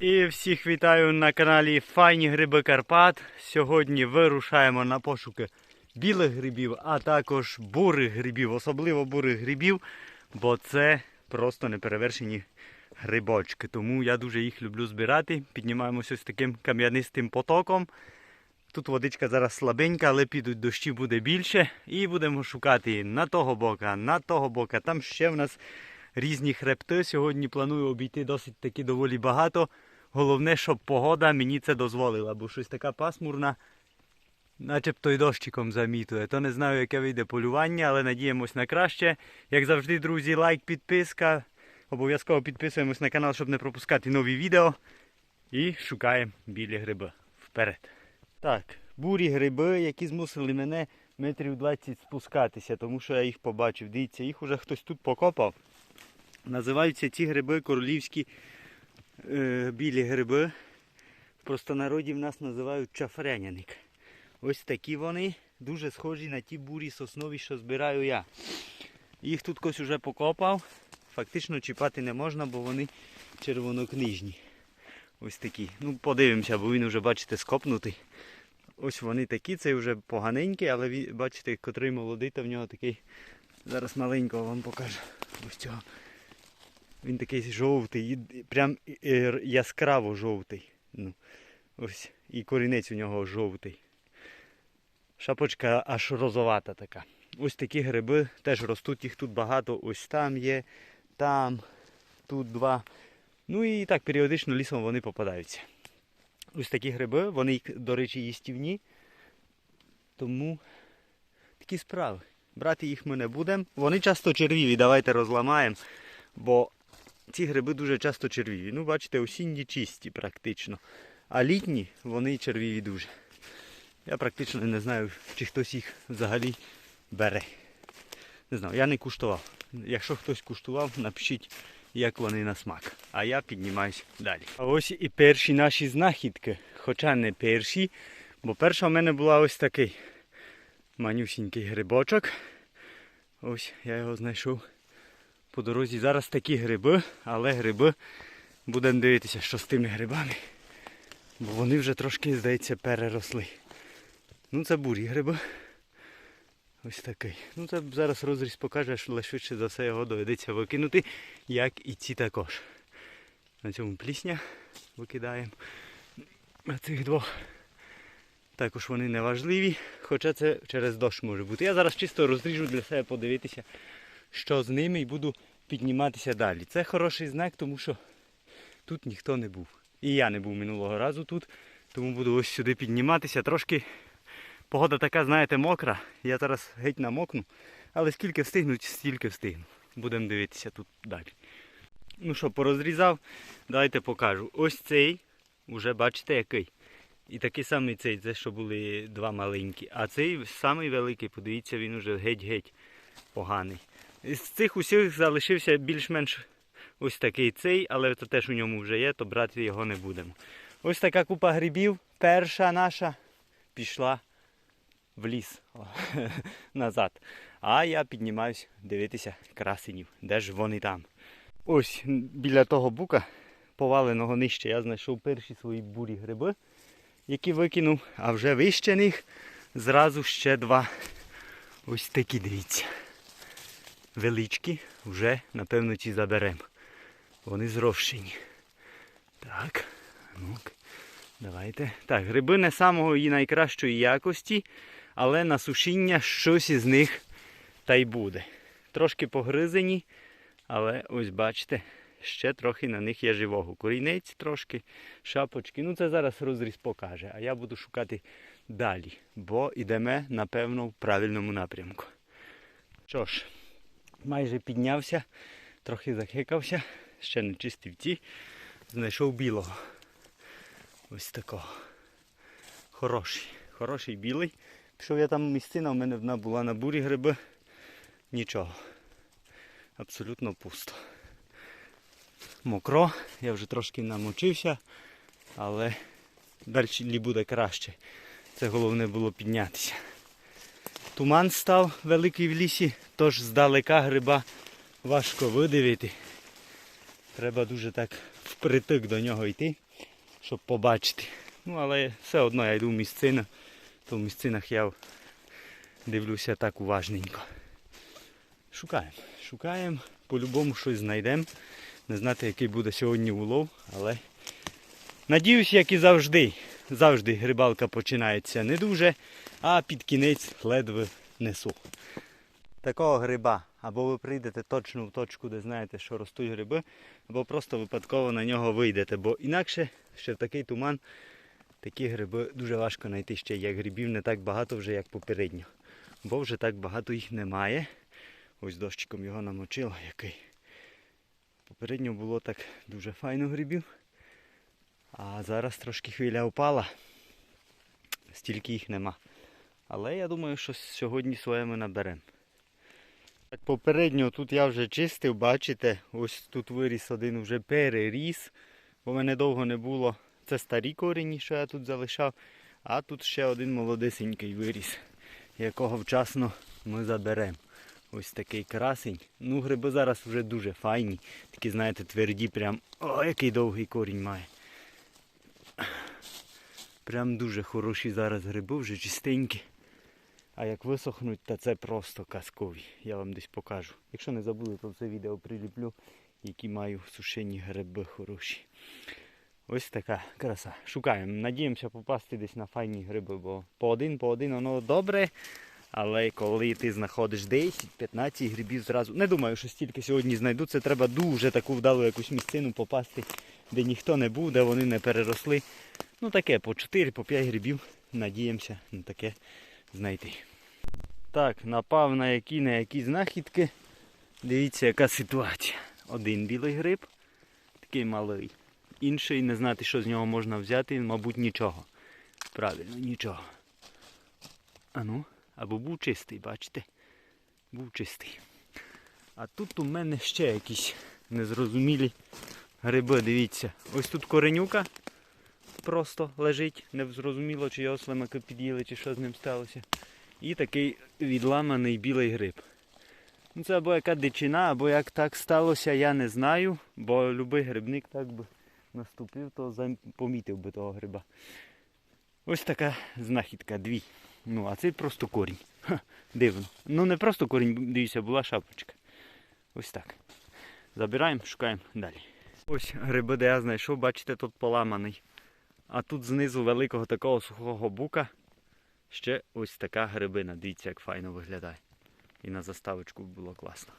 І всіх вітаю на каналі Файні Гриби Карпат. Сьогодні вирушаємо на пошуки білих грибів, а також бурих грибів, особливо бурих грибів, бо це просто неперевершені грибочки. Тому я дуже їх люблю збирати. Піднімаємося ось таким кам'янистим потоком. Тут водичка зараз слабенька, але підуть дощі буде більше. І будемо шукати на того бока, на того бока. Там ще в нас різні хребти. Сьогодні планую обійти досить таки доволі багато. Головне, щоб погода мені це дозволила, бо щось така пасмурна, начебто й дощиком замітує. То не знаю, яке вийде полювання, але надіємось на краще. Як завжди, друзі, лайк, підписка. Обов'язково підписуємось на канал, щоб не пропускати нові відео. І шукаємо білі гриби. Вперед. Так, бурі гриби, які змусили мене метрів 20 спускатися, тому що я їх побачив. Дивіться, їх уже хтось тут покопав. Називаються ці гриби королівські е, білі гриби. В простонароді в нас називають чафреняник. Ось такі вони, дуже схожі на ті бурі соснові, що збираю я. Їх тут хтось уже покопав. Фактично чіпати не можна, бо вони червонокнижні. Ось такі. Ну, подивимося, бо він вже, бачите, скопнутий. Ось вони такі, цей вже поганенький, але бачите, котрий молодий, то в нього такий. Зараз маленького вам покажу. Ось цього. Він такий жовтий, прям яскраво жовтий. Ну, ось. І корінець у нього жовтий. Шапочка аж розовата така. Ось такі гриби теж ростуть, їх тут багато. Ось там є, там, тут два. Ну і так періодично лісом вони попадаються. Ось такі гриби, вони, до речі, їстівні. Тому такі справи. Брати їх ми не будемо. Вони часто червіві, давайте розламаємо. Бо ці гриби дуже часто червіві. Ну, бачите, осінні чисті практично. А літні вони червіві дуже. Я практично не знаю, чи хтось їх взагалі бере. Не знаю, я не куштував. Якщо хтось куштував, напишіть, як вони на смак. А я піднімаюсь далі. А ось і перші наші знахідки. Хоча не перші, бо перша в мене була ось такий манюсінький грибочок. Ось я його знайшов по дорозі. Зараз такі гриби, але гриби будемо дивитися, що з тими грибами. Бо вони вже трошки, здається, переросли. Ну це бурі гриби. Ось такий. Ну це зараз розріз покаже, що швидше за все його доведеться викинути, як і ці також. На цьому плісня викидаємо. А цих двох також вони не важливі, хоча це через дощ може бути. Я зараз чисто розріжу для себе подивитися, що з ними і буду підніматися далі. Це хороший знак, тому що тут ніхто не був. І я не був минулого разу тут, тому буду ось сюди підніматися. Трошки погода така, знаєте, мокра. Я зараз геть намокну, але скільки встигнуть, стільки встигну. Будемо дивитися тут далі. Ну що, порозрізав, давайте покажу. Ось цей, вже бачите який. І такий самий цей, це що були два маленькі. А цей самий великий, подивіться, він уже геть-геть поганий. З цих усіх залишився більш-менш ось такий цей, але це теж у ньому вже є, то брати його не будемо. Ось така купа грибів. Перша наша пішла в ліс назад. А я піднімаюсь дивитися красенів. Де ж вони там? Ось біля того бука, поваленого нижче, я знайшов перші свої бурі гриби, які викинув, а вже вище них зразу ще два. Ось такі, дивіться. Величкі, вже, напевно, ці заберемо. Вони зрощені. Так, ну, давайте. Так, гриби не самої найкращої якості, але на сушіння щось із них та й буде. Трошки погризені, але ось бачите, ще трохи на них є живого. Корінець трошки, шапочки. Ну це зараз розріз покаже, а я буду шукати далі, бо йдемо, напевно, в правильному напрямку. Що ж, майже піднявся, трохи захикався, ще не чистив ті, знайшов білого. Ось такого. Хороший, хороший білий. Пішов я там місцина, у мене вона була на бурі гриби. Нічого. Абсолютно пусто. Мокро, я вже трошки намочився, але далі буде краще. Це головне було піднятися. Туман став великий в лісі, тож здалека гриба важко видивити. Треба дуже так впритик до нього йти. щоб побачити. Ну, але все одно я йду в місцину, то в місцинах я дивлюся так уважненько. Шукаємо. Шукаємо, по-любому щось знайдемо. Не знати, який буде сьогодні улов, але надіюсь, як і завжди. Завжди рибалка починається не дуже, а під кінець ледве не сухо. Такого гриба. Або ви прийдете точно в точку, де знаєте, що ростуть гриби, або просто випадково на нього вийдете, бо інакше ще в такий туман такі гриби дуже важко знайти ще, як грибів не так багато вже, як попередньо. Бо вже так багато їх немає. Ось дощиком його намочило, який. Попередньо було так дуже файно грибів. А зараз трошки хвиля впала. Стільки їх нема. Але я думаю, що сьогодні своє ми наберемо. Так, попередньо тут я вже чистив, бачите, ось тут виріс один вже переріс, бо мене довго не було. Це старі корені, що я тут залишав, а тут ще один молодесенький виріс, якого вчасно ми заберемо. Ось такий красень. Ну, гриби зараз вже дуже файні. Такі, знаєте, тверді, прям. О, який довгий корінь має. Прям дуже хороші зараз гриби, вже чистенькі. А як висохнуть, то це просто казкові. Я вам десь покажу. Якщо не забули, то це відео приліплю, які маю сушені гриби хороші. Ось така краса. Шукаємо. Надіємося попасти десь на файні гриби, бо по один, по один воно добре. Але коли ти знаходиш 10-15 грибів зразу. Не думаю, що стільки сьогодні знайду. Це треба дуже таку вдалу якусь місцину попасти, де ніхто не був, де вони не переросли. Ну таке, по 4-5 по грибів. Надіємося на таке знайти. Так, напав на які на які знахідки. Дивіться, яка ситуація. Один білий гриб, такий малий. Інший не знати, що з нього можна взяти, мабуть, нічого. Правильно, нічого. А ну, або був чистий, бачите? Був чистий. А тут у мене ще якісь незрозумілі гриби, дивіться. Ось тут коренюка просто лежить, не зрозуміло, чи його слимаки під'їли, чи що з ним сталося. І такий відламаний білий гриб. Ну, Це або яка дичина, або як так сталося, я не знаю, бо любий грибник так би наступив, то помітив би того гриба. Ось така знахідка, дві. Ну, а це просто корінь. Ха, дивно. Ну не просто корінь, дивіться, була шапочка. Ось так. Забираємо, шукаємо далі. Ось гриби, де я знайшов, бачите, тут поламаний. А тут знизу великого такого сухого бука ще ось така грибина. Дивіться, як файно виглядає. І на заставочку було класно.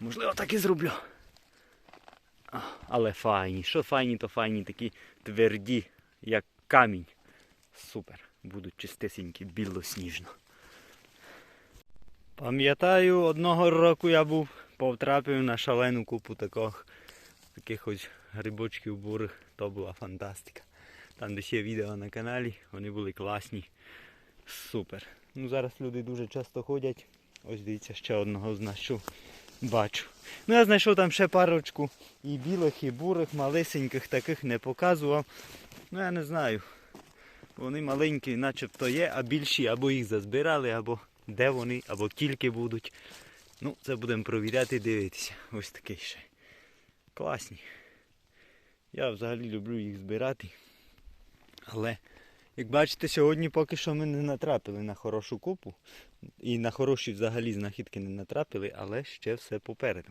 Можливо, так і зроблю. Але файні. Що файні, то файні, такі тверді, як камінь. Супер. Будуть чистесенькі, білосніжно. Пам'ятаю, одного року я був, повтрапив на шалену купу таких, таких ось грибочків бурих. То була фантастика. Там десь є відео на каналі, вони були класні. Супер. Ну зараз люди дуже часто ходять. Ось дивіться, ще одного знайшов. Бачу. Ну я знайшов там ще парочку і білих, і бурих, малесеньких таких не показував. Ну я не знаю. Вони маленькі начебто є, а більші або їх зазбирали, або де вони, або тільки будуть. Ну, це будемо провіряти дивитися. Ось такий ще. Класні. Я взагалі люблю їх збирати. Але, як бачите, сьогодні поки що ми не натрапили на хорошу купу. І на хороші взагалі знахідки не натрапили, але ще все попереду.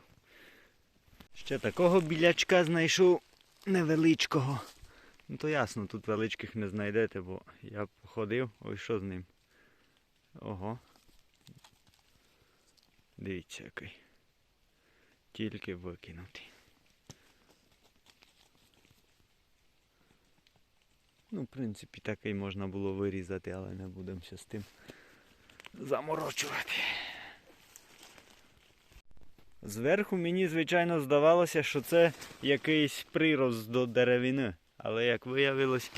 Ще такого білячка знайшов невеличкого. Ну то ясно, тут величких не знайдете, бо я походив, ось що з ним. Ого. Дивіться який. Тільки викинутий. Ну, в принципі, такий можна було вирізати, але не будемо з тим заморочувати. Зверху мені, звичайно, здавалося, що це якийсь прирост до деревини. Але як виявилось,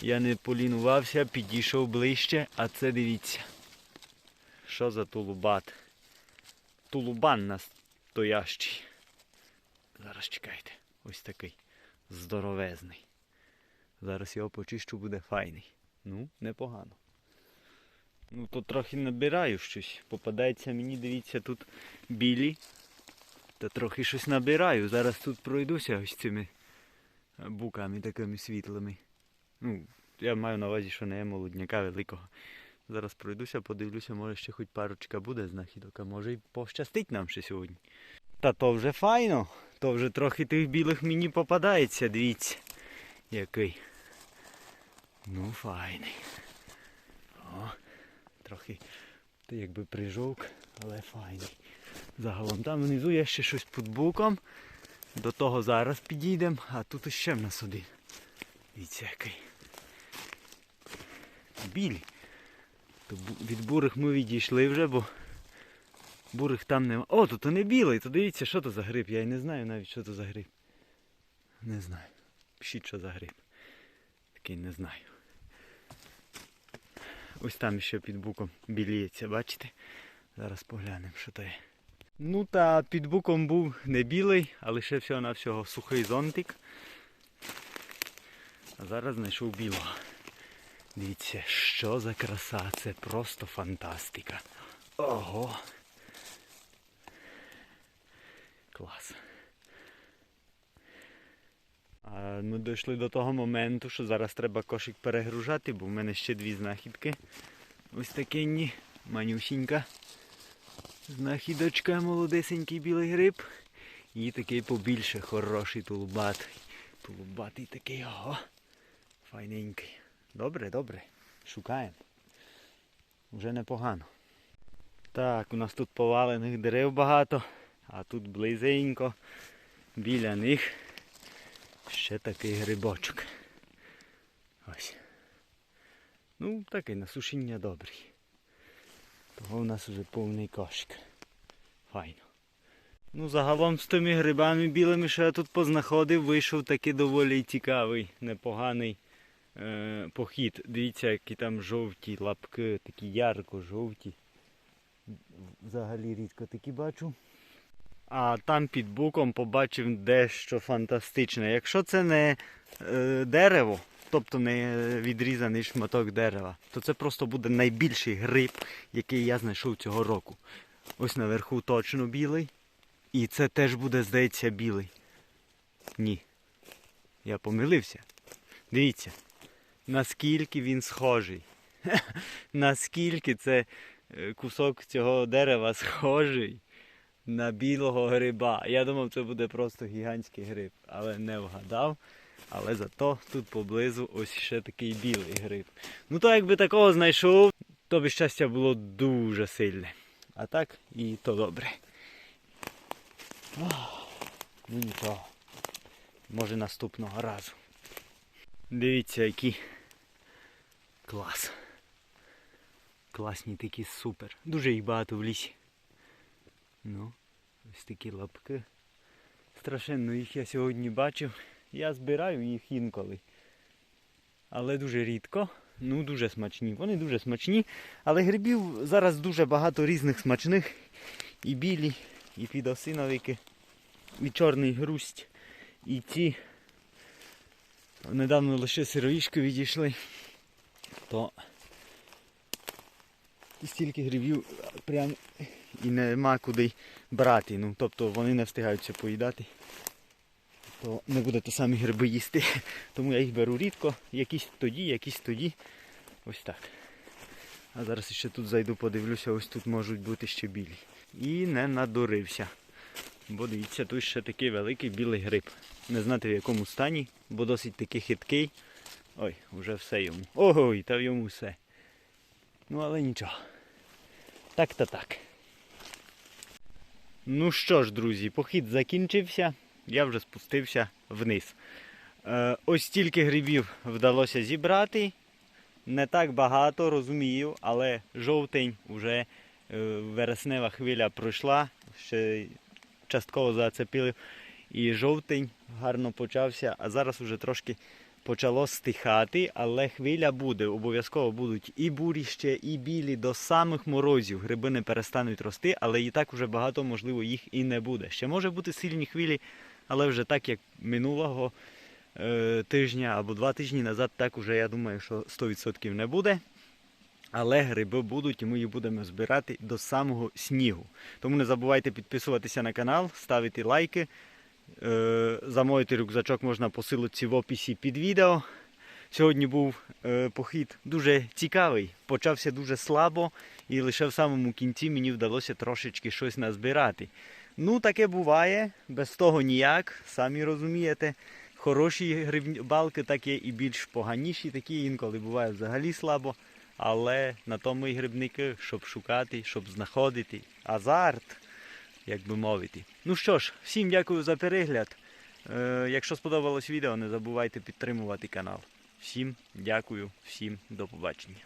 я не полінувався, підійшов ближче, а це дивіться. Що за тулубат? Тулубан настоящий. Зараз чекайте. Ось такий. Здоровезний. Зараз його почищу, буде файний. Ну, непогано. Ну, то трохи набираю щось. Попадається мені, дивіться, тут білі. Та трохи щось набираю. Зараз тут пройдуся ось цими буками такими світлими. Ну, я маю на увазі, що не молодняка великого. Зараз пройдуся, подивлюся, може ще хоч парочка буде знахідок, а може й пощастить нам ще сьогодні. Та то вже файно, то вже трохи тих білих мені попадається, дивіться. Який. Ну, файний. О, трохи то якби прижовк, але файний. Загалом там внизу є ще щось під буком. До того зараз підійдемо, а тут ще в нас один. Дивіться який. Білі. То від бурих ми відійшли вже, бо бурих там нема. О, то не білий, то дивіться, що то за гриб. Я й не знаю навіть, що то за гриб. Не знаю. Пишіть, що за гриб. Такий не знаю. Ось там ще під буком біліється, бачите? Зараз поглянемо, що то є. Ну та під буком був не білий, а лише всього-навсього сухий зонтик. А зараз знайшов білого. Дивіться, що за краса, це просто фантастика. Ого. Клас. Ми дійшли до того моменту, що зараз треба кошик перегружати, бо в мене ще дві знахідки. Ось такенні, манюсінька. Знахідочка, молодесенький білий гриб. І такий побільше хороший тулубатий. Тулубатий такий, ого. Файненький. Добре, добре. Шукаємо. Вже непогано. Так, у нас тут повалених дерев багато, а тут близенько біля них ще такий грибочок. Ось. Ну, такий на сушіння добрий. Того у нас вже повний кошик. Файно. Ну, загалом з тими грибами білими, що я тут познаходив, вийшов такий доволі цікавий, непоганий е, похід. Дивіться, які там жовті лапки, такі ярко-жовті. Взагалі рідко такі бачу. А там під буком побачив дещо фантастичне. Якщо це не е, дерево, тобто не відрізаний шматок дерева, то це просто буде найбільший гриб, який я знайшов цього року. Ось наверху точно білий. І це теж буде, здається, білий. Ні. Я помилився. Дивіться, наскільки він схожий. наскільки це е, кусок цього дерева схожий на білого гриба. Я думав, це буде просто гігантський гриб, але не вгадав. Але зато тут поблизу ось ще такий білий гриб. Ну то якби такого знайшов, то би щастя було дуже сильне. А так і то добре. Ну нічого. Може наступного разу. Дивіться, які клас. Класні такі супер. Дуже їх багато в лісі. Ну, ось такі лапки. Страшенно їх я сьогодні бачив. Я збираю їх інколи. Але дуже рідко. Ну, дуже смачні. Вони дуже смачні. Але грибів зараз дуже багато різних смачних. І білі, і підосиновики, і чорний грусть, і ті. Недавно лише сироїшки відійшли. То і стільки грибів прям і нема куди брати. Ну, тобто вони не встигаються поїдати. То не будете самі гриби їсти. Тому я їх беру рідко, якісь тоді, якісь тоді. Ось так. А зараз ще тут зайду, подивлюся, ось тут можуть бути ще білі. І не надурився. Бо дивіться, тут ще такий великий білий гриб. Не знати в якому стані, бо досить таки хиткий. Ой, вже все йому. Ой, та йому все. Ну але нічого. Так та так. Ну що ж, друзі, похід закінчився. Я вже спустився вниз. Е, ось стільки грибів вдалося зібрати. Не так багато, розумію, але жовтень вже е, вереснева хвиля пройшла, ще частково зацепили. І жовтень гарно почався, а зараз вже трошки почало стихати, але хвиля буде. Обов'язково будуть і бурі ще, і білі до самих морозів. Гриби не перестануть рости, але і так вже багато, можливо, їх і не буде. Ще може бути сильні хвилі, але вже так, як минулого е, тижня або два тижні назад, так уже я думаю, що 100% не буде. Але гриби будуть і ми їх будемо збирати до самого снігу. Тому не забувайте підписуватися на канал, ставити лайки замовити рюкзачок можна по в описі під відео. Сьогодні був е, похід дуже цікавий. Почався дуже слабо, і лише в самому кінці мені вдалося трошечки щось назбирати. Ну, таке буває, без того ніяк, самі розумієте. Хороші грибалки такі і більш поганіші, такі інколи буває взагалі слабо. Але на тому і грибники, щоб шукати, щоб знаходити азарт, як би мовити. Ну що ж, всім дякую за перегляд. Е, якщо сподобалось відео, не забувайте підтримувати канал. Всім дякую, всім до побачення.